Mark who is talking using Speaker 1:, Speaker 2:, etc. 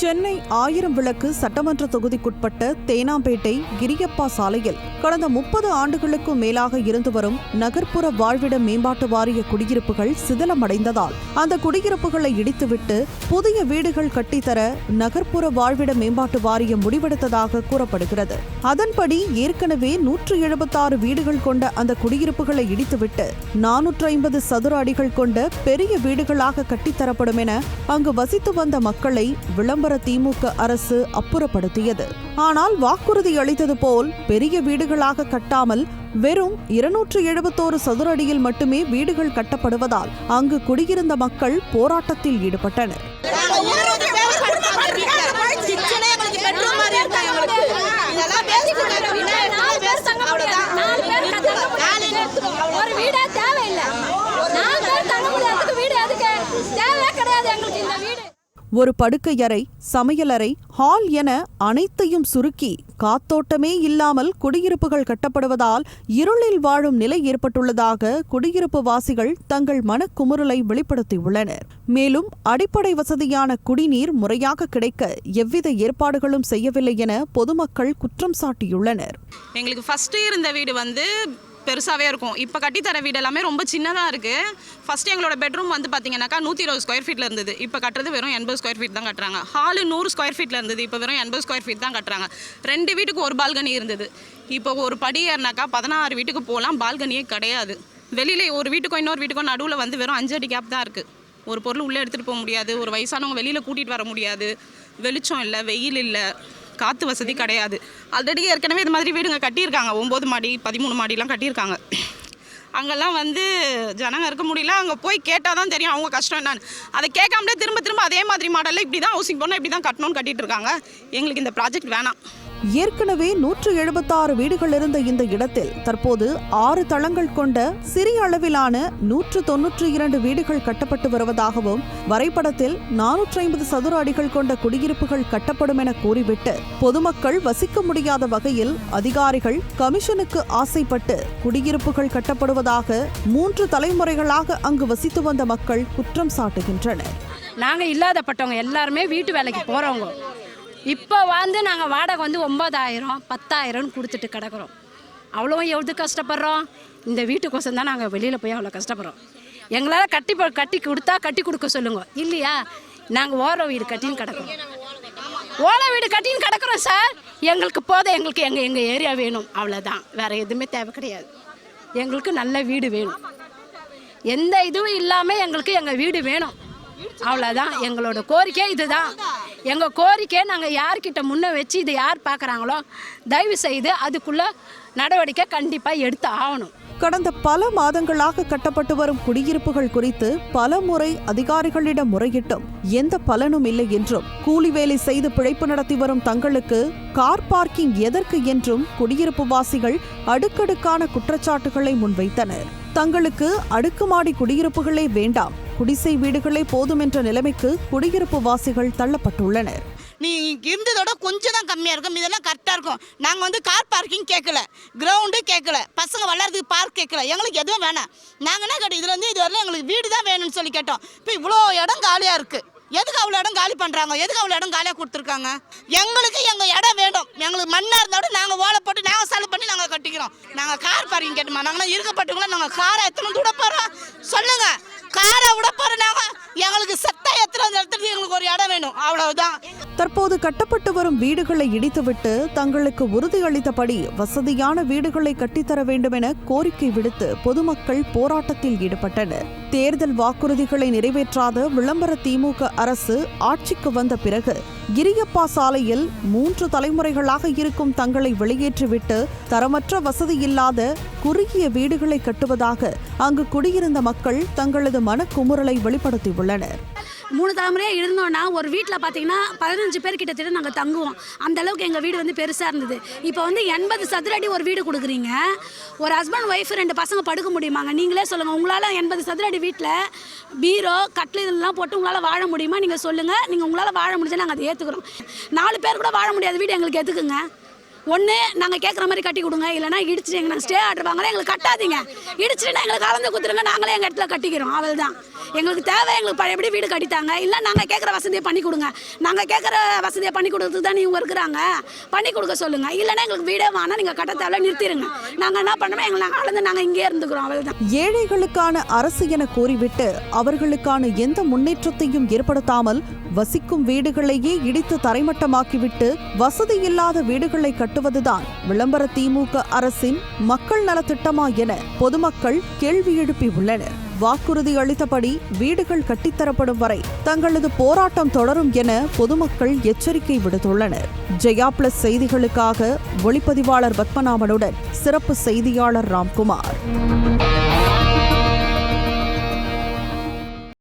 Speaker 1: சென்னை ஆயிரம் விளக்கு சட்டமன்ற தொகுதிக்குட்பட்ட தேனாம்பேட்டை கிரியப்பா சாலையில் கடந்த முப்பது ஆண்டுகளுக்கும் மேலாக இருந்து வரும் நகர்ப்புற வாழ்விட மேம்பாட்டு வாரிய குடியிருப்புகள் சிதிலமடைந்ததால் அந்த குடியிருப்புகளை இடித்துவிட்டு புதிய வீடுகள் கட்டித்தர நகர்ப்புற வாழ்விட மேம்பாட்டு வாரியம் முடிவெடுத்ததாக கூறப்படுகிறது. அதன்படி ஏற்கனவே நூற்று எழுபத்தாறு வீடுகள் கொண்ட அந்த குடியிருப்புகளை இடித்துவிட்டு நானூற்று ஐம்பது சதுர அடிகள் கொண்ட பெரிய வீடுகளாக கட்டித்தரப்படும் என அங்கு வசித்து வந்த மக்களை விளம்பர திமுக அரசு அப்புறப்படுத்தியது. ஆனால் வாக்குறுதி அளித்தது போல் பெரிய வீடுகளாக கட்டாமல் வெறும் இருநூற்று எழுபத்தோரு சதுர அடியில் மட்டுமே வீடுகள் கட்டப்படுவதால் அங்கு குடியிருந்த மக்கள் போராட்டத்தில் ஈடுபட்டனர்.
Speaker 2: ஒரு இருபது தேவையில்லை படுத்தோம் அந்த வீட்டுல. கிச்சனே எங்களுக்கு bedroom மாதிரி இருக்கா எங்களுக்கு. இதெல்லாம் waste தான். பின்னாடி நாலு பேர் தங்க முடியாது.
Speaker 3: நாலு பேர் தங்க முடியாது. ஒரு வீடே தேவையில்லை நாலு பேர் தங்க முடியாதுக்கு வீடு எதுக்கு தேவையே கிடையாது எங்களுக்கு இந்த வீடு
Speaker 1: ஒரு படுக்கையறை சமையலறை ஹால் என அனைத்தையும் சுருக்கி காத்தோட்டமே இல்லாமல் குடியிருப்புகள் கட்டப்படுவதால் இருளில் வாழும் நிலை ஏற்பட்டுள்ளதாக குடியிருப்பு வாசிகள் தங்கள் மனக்குமுறலை வெளிப்படுத்தியுள்ளனர். மேலும் அடிப்படை வசதியான குடிநீர் முறையாக கிடைக்க எவ்வித ஏற்பாடுகளும் செய்யவில்லை என பொதுமக்கள் குற்றம் சாட்டியுள்ளனர்.
Speaker 4: எங்களுக்கு ஃபர்ஸ்ட் இருந்த வீடு வந்து பெருசாகவே இருக்கும். இப்போ கட்டித்தர வீடு எல்லாமே ரொம்ப சின்னதாக இருக்குது ஃபஸ்ட்டு எங்களோட பெட்ரூம் வந்து பார்த்தீங்கன்னாக்கா நூற்றி இருபது ஸ்கொயர் ஃபீட்டில் இருந்தது. இப்போ கட்டுறது வெறும் எண்பது ஸ்கொயர் ஃபீட் தான் கட்டுறாங்க. ஹாலு நூறு ஸ்கொயர் ஃபீட்டில் இருந்தது. இப்போ வெறும் எண்பது ஸ்கொயர் ஃபீட் தான் கட்டுறாங்க. ரெண்டு வீட்டுக்கு ஒரு பால்கனி இருந்தது. இப்போ ஒரு படி ஏறினாக்கா பதினாறு வீட்டுக்கு போகலாம் பால்கனியே கிடையாது. வெளியில் ஒரு வீட்டுக்கும் இன்னொரு வீட்டுக்கும் நடுவில் வந்து வெறும் அஞ்சு அடி கேப் தான் இருக்குது ஒரு பொருள் உள்ளே எடுத்துகிட்டு போக முடியாது. ஒரு வயசானவங்க வெளியில் கூட்டிகிட்டு வர முடியாது. வெளிச்சம் இல்லை வெயில் இல்லை. காற்று வசதி கிடையாது. ஆல்ரெடி ஏற்கனவே இது மாதிரி வீடுங்க கட்டியிருக்காங்க. ஒம்பது மாடி பதிமூணு மாடிலாம் கட்டியிருக்காங்க. அங்கெல்லாம் வந்து ஜனங்க இருக்க முடியல. அங்கே போய் கேட்டால் தான் தெரியும் அவங்க கஷ்டம் என்னன்னு. அதை கேட்காமலே திரும்ப திரும்ப அதே மாதிரி மாடலில் இப்படி தான் ஹவுசிங் போனால் இப்படி தான் கட்டணும்னு கட்டிகிட்டு இருக்காங்க. எங்களுக்கு இந்த ப்ராஜெக்ட் வேணாம்.
Speaker 1: ஏற்கனவே நூற்று எழுபத்தாறு வீடுகள் இருந்த இந்த இடத்தில் தற்போது ஆறு தளங்கள் கொண்ட சிறிய அளவிலான நூற்று தொன்னூற்றி இரண்டு வீடுகள் கட்டப்பட்டு வருவதாகவும் வரைபடத்தில் நானூற்றி ஐம்பது சதுர அடிகள் கொண்ட குடியிருப்புகள் கட்டப்படும் என கூறிவிட்டு பொதுமக்கள் வசிக்க முடியாத வகையில் அதிகாரிகள் கமிஷனுக்கு ஆசைப்பட்டு குடியிருப்புகள் கட்டப்படுவதாக மூன்று தலைமுறைகளாக அங்கு வசித்து வந்த மக்கள் குற்றம் சாட்டுகின்றனர்.
Speaker 5: நாங்கள் இல்லாதப்பட்டவங்க எல்லாருமே வீட்டு வேலைக்கு போறவங்க. இப்போ வந்து நாங்கள் வாடகை வந்து ஒம்பதாயிரம் பத்தாயிரம்னு கொடுத்துட்டு கிடக்குறோம். அவ்வளோ எவ்வளோ கஷ்டப்படுறோம்? இந்த வீட்டுக்கோசம் தான் நாங்கள் வெளியில் போய் அவ்வளோ கஷ்டப்படுறோம். எங்களால் கட்டி கட்டி கொடுத்தா கட்டி கொடுக்க சொல்லுங்க. இல்லையா? நாங்கள் ஓர வீடு கட்டின்னு கிடக்குறோம். ஓலை வீடு கட்டின்னு கிடக்குறோம் சார். எங்களுக்கு போதும். எங்களுக்கு எங்கள் எங்கள் ஏரியா வேணும். அவ்வளோதான் வேறு எதுவுமே தேவை கிடையாது. எங்களுக்கு நல்ல வீடு வேணும். எந்த இதுவும் இல்லாமல் எங்களுக்கு எங்கள் வீடு வேணும். அவ்வளோதான் எங்களோட கோரிக்கை இதுதான். எங்கள் கோரிக்கை நாங்கள் யார்கிட்ட முன்ன வச்சு இதை யார் பார்க்குறாங்களோ தயவு செய்து அதுக்குள்ளே நடவடிக்கை கண்டிப்பாக எடுத்து ஆகணும்.
Speaker 1: கடந்த பல மாதங்களாக கட்டப்பட்டு வரும் குடியிருப்புகள் குறித்து பல முறை அதிகாரிகளிடம் முறையிட்டும். எந்த பலனும் இல்லை என்றும் கூலி வேலை செய்து பிழைப்பு நடத்தி வரும் தங்களுக்கு கார் பார்க்கிங் எதற்கு என்றும் குடியிருப்பு வாசிகள் அடுக்கடுக்கான குற்றச்சாட்டுகளை முன்வைத்தனர். தங்களுக்கு அடுக்குமாடி குடியிருப்புகளே வேண்டாம் குடிசை வீடுகளே போதும் என்ற நிலைமைக்கு குடியிருப்பு வாசிகள் தள்ளப்பட்டுள்ளனர்.
Speaker 2: நீ இருந்ததோட கொஞ்சம் தான் கம்மியாக இருக்கும். இதெல்லாம் கரெக்டாக இருக்கும். நாங்கள் வந்து கார் பார்க்கிங் கேட்கல. கிரவுண்டு கேட்கல. பசங்க விளாட்றதுக்கு பார்க் கேட்கல. எங்களுக்கு எதுவும் வேணாம். நாங்கள் என்ன கேட்டோம்? இதில் வந்து இது வரலாம் எங்களுக்கு வீடு தான் வேணும்னு சொல்லி கேட்டோம். இப்போ இவ்வளோ இடம் காலியாக இருக்குது எதுக்கு அவ்வளோ இடம் காலி பண்ணுறாங்க எதுக்கு அவ்வளோ இடம் காலியாக கொடுத்துருக்காங்க? எங்களுக்கு எங்கள் இடம் வேணும். எங்களுக்கு மண்ணாக இருந்தாலும் நாங்கள் ஓலை போட்டு நாங்கள் செலவு பண்ணி நாங்கள் கட்டிக்கிறோம். நாங்கள் கார் பார்க்கிங் கேட்டுமா? நாங்கள் இருக்கப்பட்டவங்கள நாங்கள் காரை எத்தனை தூட போகிறோம் சொல்லுங்கள் காரை விட எங்களுக்கு எத்தனை இடத்துல எங்களுக்கு ஒரு இடம் வேணும். அவ்வளவுதான்.
Speaker 1: தற்போது கட்டப்பட்டு வரும் வீடுகளை இடித்துவிட்டு தங்களுக்கு உறுதியளித்தபடி வசதியான வீடுகளை கட்டித்தர வேண்டும் என கோரிக்கை விடுத்து பொதுமக்கள் போராட்டத்தில் ஈடுபட்டனர். தேர்தல் வாக்குறுதிகளை நிறைவேற்றாத விளம்பர திமுக அரசு ஆட்சிக்கு வந்த பிறகு கிரியப்பா சாலையில் மூன்று தலைமுறைகளாக இருக்கும் தங்களை வெளியேற்றிவிட்டு தரமற்ற வசதி இல்லாத குறுகிய வீடுகளை கட்டுவதாக அங்கு குடியிருந்த மக்கள் தங்களது மனக்குமுறலை வெளிப்படுத்தியுள்ளனர்.
Speaker 6: மூணு தலைமுறையாக இருந்தோன்னா ஒரு வீட்டில் பார்த்தீங்கன்னா பதினஞ்சு பேர் கிட்டத்தட்ட நாங்கள் தங்குவோம். அந்த அளவுக்கு எங்கள் வீடு வந்து பெருசாக இருந்தது. இப்போ வந்து எண்பது சதுர அடி ஒரு வீடு கொடுக்குறீங்க. ஒரு ஹஸ்பண்ட் ஒய்ஃப் ரெண்டு பசங்க படுக்க முடியுமாங்க? நீங்களே சொல்லுங்கள் உங்களால் எண்பது சதுர அடி வீட்டில் பீரோ கட்டில் இதெல்லாம் போட்டு உங்களால் வாழ முடியுமா? நீங்கள் சொல்லுங்கள் நீங்கள் உங்களால் வாழ முடிஞ்சால் நாங்கள் அதை ஏற்றுக்கிறோம் நாலு பேர் கூட வாழ முடியாத வீடு எங்களுக்கு எதுக்குங்க? ஒன்று நாங்கள் கேட்குற மாதிரி கட்டி கொடுங்க. இல்லைன்னா இடிச்சுட்டு எங்க நாங்கள் ஸ்டே ஆர்டர் எங்களுக்கு கட்டாதீங்க. இடிச்சுட்டு எங்களுக்கு கலந்து கொடுத்துருங்க நாங்களே எங்கள் இடத்துல கட்டிக்கிறோம். அவள் தான் எங்களுக்கு தேவை எங்களுக்கு பழையபடி வீடு கட்டித்தாங்க? இல்லை நாங்கள் கேட்குற வசதியை பண்ணி கொடுங்க. நாங்கள் கேட்குற வசதியை பண்ணி கொடுக்கறதுக்கு தான் இவங்க இருக்கிறாங்க. பண்ணி கொடுக்க சொல்லுங்கள் இல்லைன்னா எங்களுக்கு வீடே வேணால் நீங்கள் கட்ட தேவை நிறுத்திடுங்க நாங்கள் என்ன பண்ணுறோம் எங்களை நாங்கள் அளந்து நாங்கள் இங்கே இருந்துக்கிறோம். அவள் தான்
Speaker 1: ஏழைகளுக்கான அரசு என கூறிவிட்டு அவர்களுக்கான எந்த முன்னேற்றத்தையும் ஏற்படுத்தாமல் வசிக்கும் வீடுகளையே இடித்து தரைமட்டமாக்கிவிட்டு வசதி இல்லாத வீடுகளை காட்டுவதுதான். விளம்பர திமுக அரசின் மக்கள் நலத்திட்டமா என பொதுமக்கள் கேள்வி எழுப்பியுள்ளனர். வாக்குறுதி அளித்தபடி வீடுகள் கட்டித்தரப்படும் வரை தங்களது போராட்டம் தொடரும் என பொதுமக்கள் எச்சரிக்கை விடுத்துள்ளனர். ஜெயா பிளஸ் செய்திகளுக்காக ஒளிப்பதிவாளர் பத்மநாபனுடன் சிறப்பு செய்தியாளர் ராம்குமார்.